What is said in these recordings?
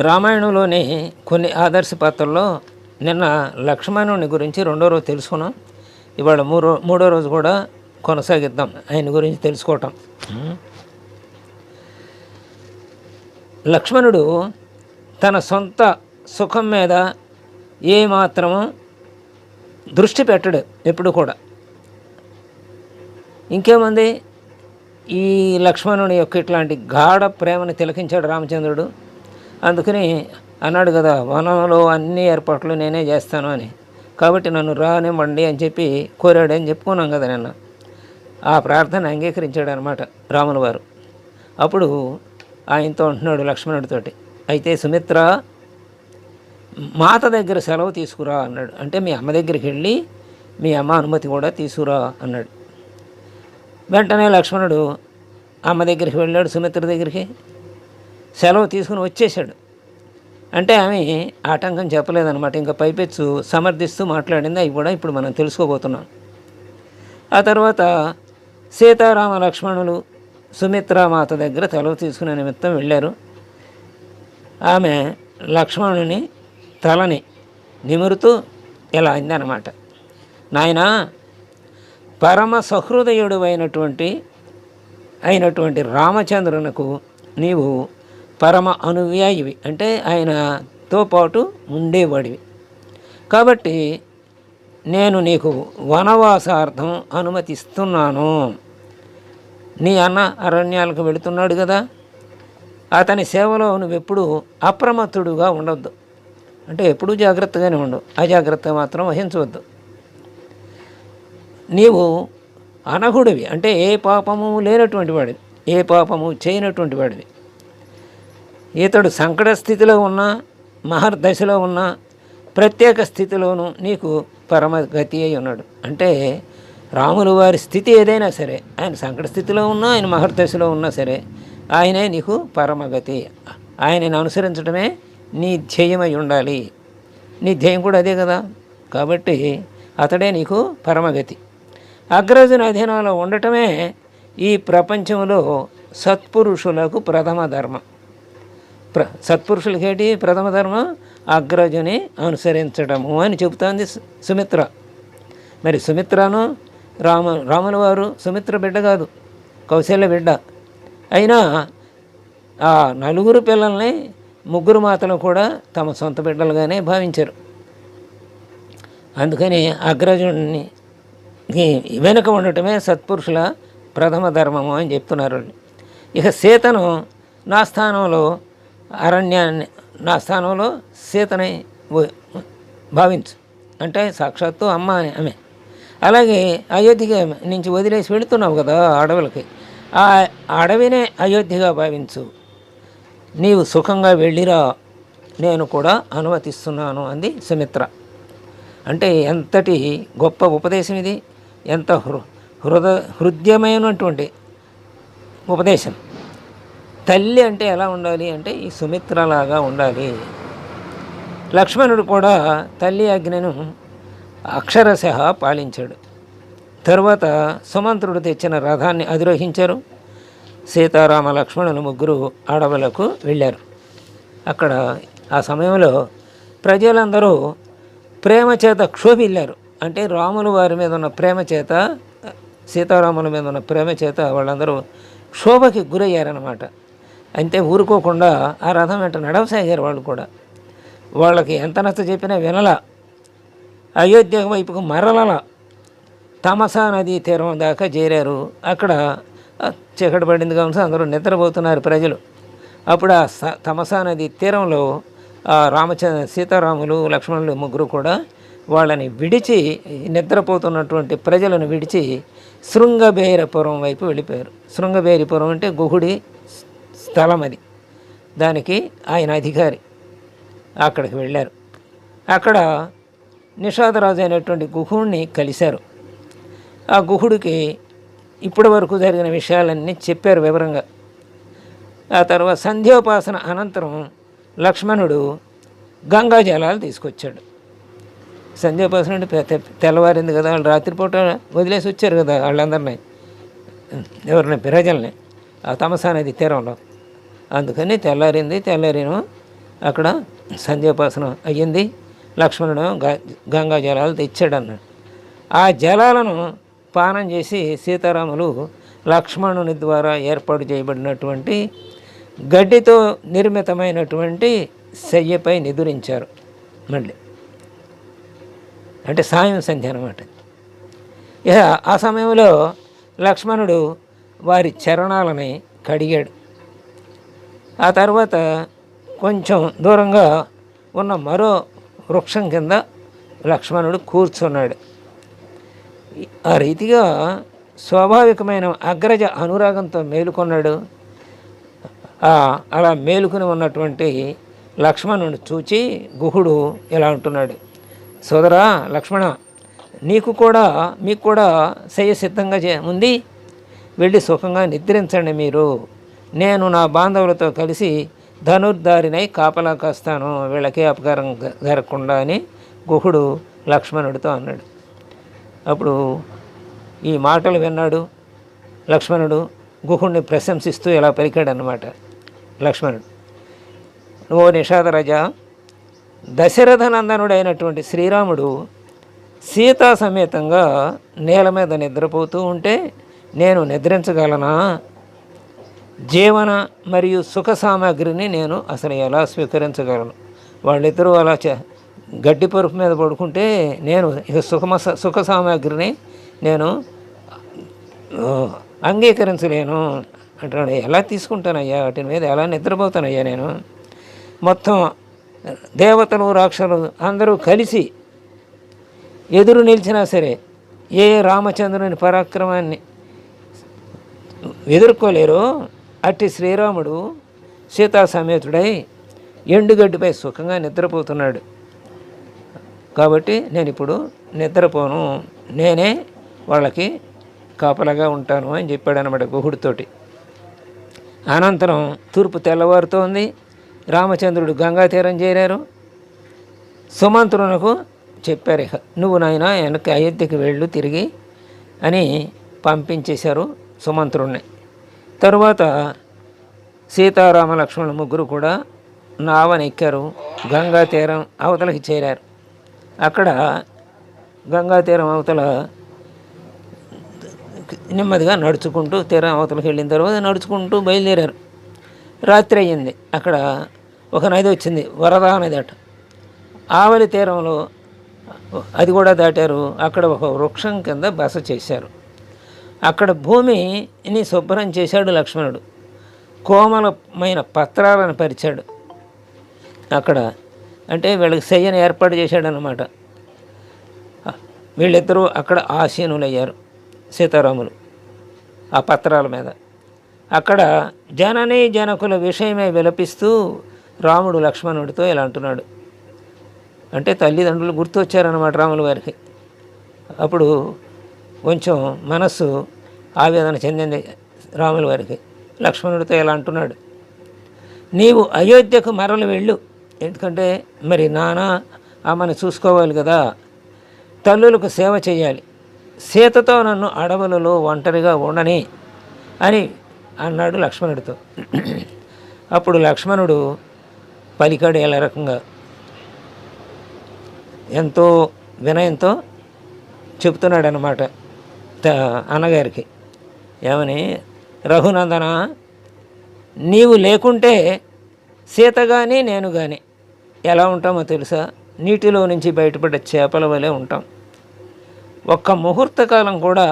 రామాయణంలోని కొన్ని ఆదర్శ పాత్రల్లో నిన్న లక్ష్మణుని గురించి రెండో రోజు తెలుసుకున్నాం. ఇవాళ మూడో మూడో రోజు కూడా కొనసాగిద్దాం ఆయన గురించి తెలుసుకోవటం. లక్ష్మణుడు తన సొంత సుఖం మీద ఏమాత్రము దృష్టి పెట్టడు ఎప్పుడు కూడా. ఇంకేముంది? ఈ లక్ష్మణుని యొక్క ఇట్లాంటి గాఢ ప్రేమను తిలకించాడు రామచంద్రుడు. అందుకని అన్నాడు కదా వనంలో అన్ని ఏర్పాట్లు నేనే చేస్తాను అని. కాబట్టి నన్ను రానివ్వండి అని చెప్పి కోరాడు అని చెప్పుకున్నాం కదా నిన్న. ఆ ప్రార్థన అంగీకరించాడు అనమాట రాముల వారు. అప్పుడు ఆయనతో అంటున్నాడు లక్ష్మణుడితోటి అయితే సుమిత్ర మాత దగ్గర సెలవు తీసుకురా అన్నాడు. అంటే మీ అమ్మ దగ్గరికి వెళ్ళి మీ అమ్మ అనుమతి కూడా తీసుకురా అన్నాడు. వెంటనే లక్ష్మణుడు అమ్మ దగ్గరికి వెళ్ళాడు సుమిత్ర దగ్గరికి సెలవు తీసుకుని వచ్చేసాడు అంటే ఆమె ఆటంకం చెప్పలేదన్నమాట. ఇంకా పైపెచ్చు సమర్థిస్తూ మాట్లాడింది. అవి కూడా ఇప్పుడు మనం తెలుసుకోబోతున్నాం. ఆ తర్వాత సీతారామ లక్ష్మణులు సుమిత్రామాత దగ్గర సెలవు తీసుకునే నిమిత్తం వెళ్ళారు. ఆమె లక్ష్మణుని తలని నిమురుతూ ఇలా అయిందనమాట నాయనా పరమ సహృదయుడు అయినటువంటి అయినటువంటి రామచంద్రునకు నీవు పరమ అనుయాయివి అంటే ఆయనతో పాటు ఉండేవాడివి. కాబట్టి నేను నీకు వనవాసార్థం అనుమతిస్తున్నాను. నీ అన్న అరణ్యాలకు వెళుతున్నాడు కదా. అతని సేవలో నువ్వెప్పుడు అప్రమత్తుడుగా ఉండొద్దు. అంటే ఎప్పుడూ జాగ్రత్తగానే ఉండు. అజాగ్రత్త మాత్రం వహించవద్దు. నీవు అనగుడివి అంటే ఏ పాపము లేనటువంటి వాడివి. ఏ పాపము చేయనటువంటి వాడివి. ఇతడు సంకట స్థితిలో ఉన్నా మహర్దశలో ఉన్న ప్రత్యేక స్థితిలోనూ నీకు పరమగతి అయి ఉన్నాడు. అంటే రాములు వారి స్థితి ఏదైనా సరే ఆయన సంకట స్థితిలో ఉన్నా ఆయన మహర్దశలో ఉన్నా సరే ఆయనే నీకు పరమగతి. ఆయనను అనుసరించడమే నీ ధ్యేయమై ఉండాలి. నీ ధ్యేయం కూడా అదే కదా? కాబట్టి అతడే నీకు పరమగతి. అగ్రజుని అధీనంలో ఉండటమే ఈ ప్రపంచంలో సత్పురుషులకు ప్రథమ ధర్మం. ప్ర సత్పురుషులకేటి ప్రథమ ధర్మం అగ్రజుని అనుసరించడము అని చెబుతోంది సుమిత్ర. మరి సుమిత్రను రామ రాముల వారు సుమిత్ర బిడ్డ కాదు కౌశల్య బిడ్డ. అయినా ఆ నలుగురు పిల్లల్ని ముగ్గురు మాతలు కూడా తమ సొంత బిడ్డలుగానే భావించారు. అందుకని అగ్రజుడిని వెనుక ఉండటమే సత్పురుషుల ప్రథమ ధర్మము అని చెప్తున్నారు. ఇక సీతను నా స్థానంలో అరణ్యాన్ని నా స్థానంలో సీతని భావించు. అంటే సాక్షాత్తు అమ్మ అని ఆమె. అలాగే అయోధ్యగా నుంచి వదిలేసి వెళుతున్నావు కదా అడవులకి. ఆ అడవినే అయోధ్యగా భావించు. నీవు సుఖంగా వెళ్ళిరా. నేను కూడా అనుమతిస్తున్నాను అంది సుమిత్ర. అంటే ఎంతటి గొప్ప ఉపదేశం ఇది. ఎంత హృ హృద హృదయమైనటువంటి ఉపదేశం. తల్లి అంటే ఎలా ఉండాలి అంటే ఈ సుమిత్రలాగా ఉండాలి. లక్ష్మణుడు కూడా తల్లి ఆజ్ఞను అక్షరశ పాలించాడు. తర్వాత సుమంత్రుడు తెచ్చిన రథాన్ని అధిరోహించారు. సీతారామ లక్ష్మణులు ముగ్గురు అడవులకు వెళ్ళారు. అక్కడ ఆ సమయంలో ప్రజలందరూ ప్రేమ చేత క్షోభిల్లారు. అంటే రాములు వారి మీద ఉన్న ప్రేమ చేత సీతారాముల మీద ఉన్న ప్రేమ చేత వాళ్ళందరూ క్షోభకి గురయ్యారనమాట అంతే ఊరుకోకుండా ఆ రథం వెంట నడవసాగారు వాళ్ళు కూడా. వాళ్ళకి ఎంత నచ్చ చెప్పినా వినల. అయోధ్య వైపుకు మరలల. తమసా నదీ తీరం దాకా చేరారు. అక్కడ చీకటి పడింది కావచ్చు అందరూ నిద్రపోతున్నారు ప్రజలు. అప్పుడు ఆ స తమసా నది తీరంలో ఆ రామచంద్ర సీతారాములు లక్ష్మణులు ముగ్గురు కూడా వాళ్ళని విడిచి నిద్రపోతున్నటువంటి ప్రజలను విడిచి శృంగబేరపురం వైపు వెళ్ళిపోయారు. శృంగబేరిపురం అంటే గుహుడి స్థలం అది దానికి ఆయన అధికారి అక్కడికి వెళ్ళారు. అక్కడ నిషాదరాజు అయినటువంటి గుహుడిని కలిశారు. ఆ గుహుడికి ఇప్పటి వరకు జరిగిన విషయాలన్నీ చెప్పారు వివరంగా. ఆ తర్వాత సంధ్యోపాసన అనంతరం లక్ష్మణుడు గంగా జలాలు తీసుకొచ్చాడు. సంధ్యోపాసన అంటే తెల్లవారింది కదా వాళ్ళు రాత్రిపూట వదిలేసి వచ్చారు కదా వాళ్ళందరినీ. ఎవరిని ప్రజల్ని. ఆ తమసా నది తీరంలో. అందుకని తెల్లారింది తెల్లారిను అక్కడ సంధ్యాపాసనం అయ్యింది. లక్ష్మణుడు గ- గంగా జలాలు తెచ్చాడు అన్నాడు ఆ జలాలను పానం చేసి సీతారాములు లక్ష్మణుని ద్వారా ఏర్పాటు చేయబడినటువంటి గడ్డితో నిర్మితమైనటువంటి శయ్యపై నిదురించారు మళ్ళీ. అంటే సాయం సంధ్య అనమాట ఇక ఆ సమయంలో లక్ష్మణుడు వారి చరణాలని కడిగాడు. ఆ తర్వాత కొంచెం దూరంగా ఉన్న మరో వృక్షం కింద లక్ష్మణుడు కూర్చున్నాడు. ఆ రీతిగా స్వాభావికమైన అగ్రజ అనురాగంతో మేలుకొన్నాడు. అలా మేలుకుని ఉన్నటువంటి లక్ష్మణుని చూచి గుహుడు ఇలా అంటున్నాడు. సోదరా లక్ష్మణ నీకు కూడా మీకు కూడా శయ్య సిద్ధంగా చే ఉంది. వెళ్ళి సుఖంగా నిద్రించండి మీరు. నేను నా బాంధవులతో కలిసి ధనుర్ధారినై కాపలా కాస్తాను వీళ్ళకి అపకారం జరగకుండా అని గుహుడు లక్ష్మణుడితో అన్నాడు. అప్పుడు ఈ మాటలు విన్నాడు లక్ష్మణుడు గుహుడిని ప్రశంసిస్తూ ఇలా పలికాడనమాట లక్ష్మణుడు ఓ నిషాదరాజ దశరథనందనుడైనటువంటి శ్రీరాముడు సీతా సమేతంగా నేల మీద నిద్రపోతూ ఉంటే నేను నిద్రించగలనా? జీవన మరియు సుఖ సామాగ్రిని నేను అసలు ఎలా స్వీకరించగలను? వాళ్ళిద్దరూ అలా గడ్డి పరుపు మీద పడుకుంటే నేను ఇక సుఖమ సుఖ సామాగ్రిని నేను అంగీకరించలేను అంటున్నాడు ఎలా తీసుకుంటానయ్యా? వాటి మీద ఎలా నిద్రపోతానయ్యా నేను? మొత్తం దేవతలు రాక్షసులు అందరూ కలిసి ఎదురు నిలిచినా సరే ఏ రామచంద్రుని పరాక్రమాన్ని ఎదుర్కోలేరు. అట్టి శ్రీరాముడు సీతా సమేతుడై ఎండుగడ్డిపై సుఖంగా నిద్రపోతున్నాడు. కాబట్టి నేను ఇప్పుడు నిద్రపోను. నేనే వాళ్ళకి కాపలాగా ఉంటాను అని చెప్పాడు అనమాట గుహుడితోటి. అనంతరం తూర్పు తెల్లవారుతోంది. రామచంద్రుడు గంగా తీరం చేరారు. సుమంత్రునకు చెప్పారు ఇక నువ్వు నాయన వెనక్కి అయోధ్యకి వెళ్ళు తిరిగి అని పంపించేశారు సుమంత్రుణ్ణి. తర్వాత సీతారామ లక్ష్మణుల ముగ్గురు కూడా నావనెక్కారు గంగా తీరం అవతలకి చేరారు. అక్కడ గంగా తీరం అవతల నెమ్మదిగా నడుచుకుంటూ తీరం అవతలకి వెళ్ళిన తర్వాత నడుచుకుంటూ బయలుదేరారు. రాత్రి అయ్యింది. అక్కడ ఒక నది వచ్చింది వరదా నది అట ఆవలి తీరంలో అది కూడా దాటారు. అక్కడ ఒక వృక్షం కింద బస చేశారు. అక్కడ భూమిని శుభ్రం చేశాడు లక్ష్మణుడు. కోమలమైన పత్రాలను పరిచాడు. అక్కడ అంటే వీళ్ళకి శయ్యను ఏర్పాటు చేశాడనమాట వీళ్ళిద్దరూ అక్కడ ఆసీనులయ్యారు సీతారాములు ఆ పత్రాల మీద. అక్కడ జననీ జనకుల విషయమే విలపిస్తూ రాముడు లక్ష్మణుడితో ఇలా అంటున్నాడు. అంటే తల్లిదండ్రులు గుర్తొచ్చారన్నమాట రాములు వారికి అప్పుడు కొంచెం మనస్సు ఆవేదన చెందింది రాముల వారికి లక్ష్మణుడితో ఇలా అంటున్నాడు నీవు అయోధ్యకు మరలు వెళ్ళు. ఎందుకంటే మరి నాన్న ఆమెను చూసుకోవాలి కదా. తల్లులకు సేవ చేయాలి. సీతతో నన్ను అడవులలో ఒంటరిగా ఉండని అని అన్నాడు లక్ష్మణుడితో. అప్పుడు లక్ష్మణుడు పలికాడు ఎలా రకంగా ఎంతో వినయంతో చెప్తున్నాడనమాట అన్నగారికి. ఏమని? రఘునందన నీవు లేకుంటే సీత కానీ నేను కానీ ఎలా ఉంటామో తెలుసా? నీటిలో నుంచి బయటపడ్డ చేపల వలె ఉంటాం. ఒక్క ముహూర్త కాలం కూడా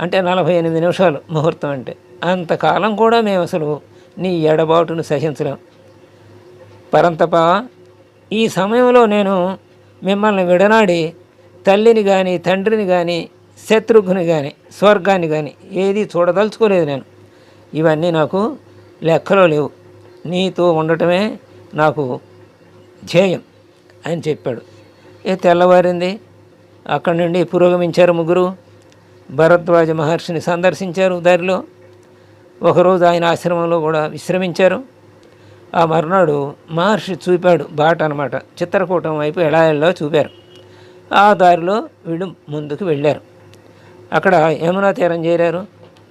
అంటే నలభై ఎనిమిది నిమిషాలు ముహూర్తం అంటే. అంతకాలం కూడా మేము అసలు నీ ఎడబాటును సహించలేం. పరంతప ఈ సమయంలో నేను మిమ్మల్ని విడనాడి తల్లిని కానీ తండ్రిని కానీ శత్రుఘ్ని కానీ స్వర్గాన్ని కానీ ఏది చూడదలుచుకోలేదు నేను. ఇవన్నీ నాకు లెక్కలో లేవు. నీతో ఉండటమే నాకు ధ్యేయం అని చెప్పాడు. ఏ తెల్లవారింది? అక్కడి నుండి పురోగమించారు ముగ్గురు. భరద్వాజ మహర్షిని సందర్శించారు దారిలో. ఒకరోజు ఆయన ఆశ్రమంలో కూడా విశ్రమించారు. ఆ మర్నాడు మహర్షి చూపాడు బాట అనమాట చిత్రకూటం వైపు ఎలా చూపారు. ఆ దారిలో వీళ్ళు ముందుకు వెళ్ళారు. అక్కడ యమునా తీరం చేరారు.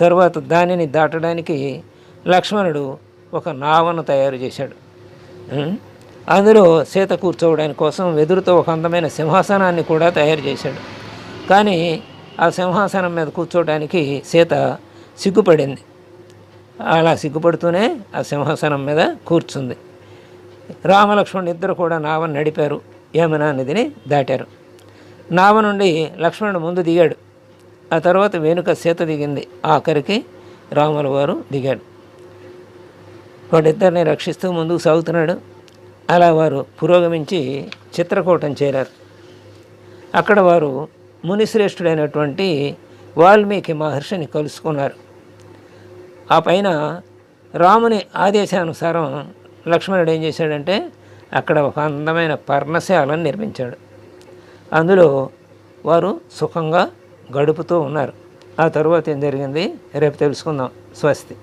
తరువాత దానిని దాటడానికి లక్ష్మణుడు ఒక నావను తయారు చేశాడు. అందులో సీత కూర్చోవడానికి కోసం వెదురుతో ఒక అందమైన సింహాసనాన్ని కూడా తయారు చేశాడు. కానీ ఆ సింహాసనం మీద కూర్చోవడానికి సీత సిగ్గుపడింది. అలా సిగ్గుపడుతూనే ఆ సింహాసనం మీద కూర్చుంది. రామలక్ష్మణుడు ఇద్దరు కూడా నావను నడిపారు. యమునా నదిని దాటారు. నావ నుండి లక్ష్మణుడు ముందు దిగాడు. ఆ తర్వాత వెనుక సీత దిగింది. ఆఖరికి రాముల వారు దిగాడు వాడిద్దరిని రక్షిస్తూ ముందుకు సాగుతున్నాడు. అలా వారు పురోగమించి చిత్రకూటం చేరారు. అక్కడ వారు మునిశ్రేష్ఠుడైనటువంటి వాల్మీకి మహర్షిని కలుసుకున్నారు. ఆ పైన రాముని ఆదేశానుసారం లక్ష్మణుడు ఏం చేశాడంటే అక్కడ ఒక అందమైన పర్ణశాలను నిర్మించాడు. అందులో వారు సుఖంగా గడుపుతూ ఉన్నారు. ఆ తర్వాత ఏం జరిగింది? రేపు తెలుసుకుందాం. స్వస్తి.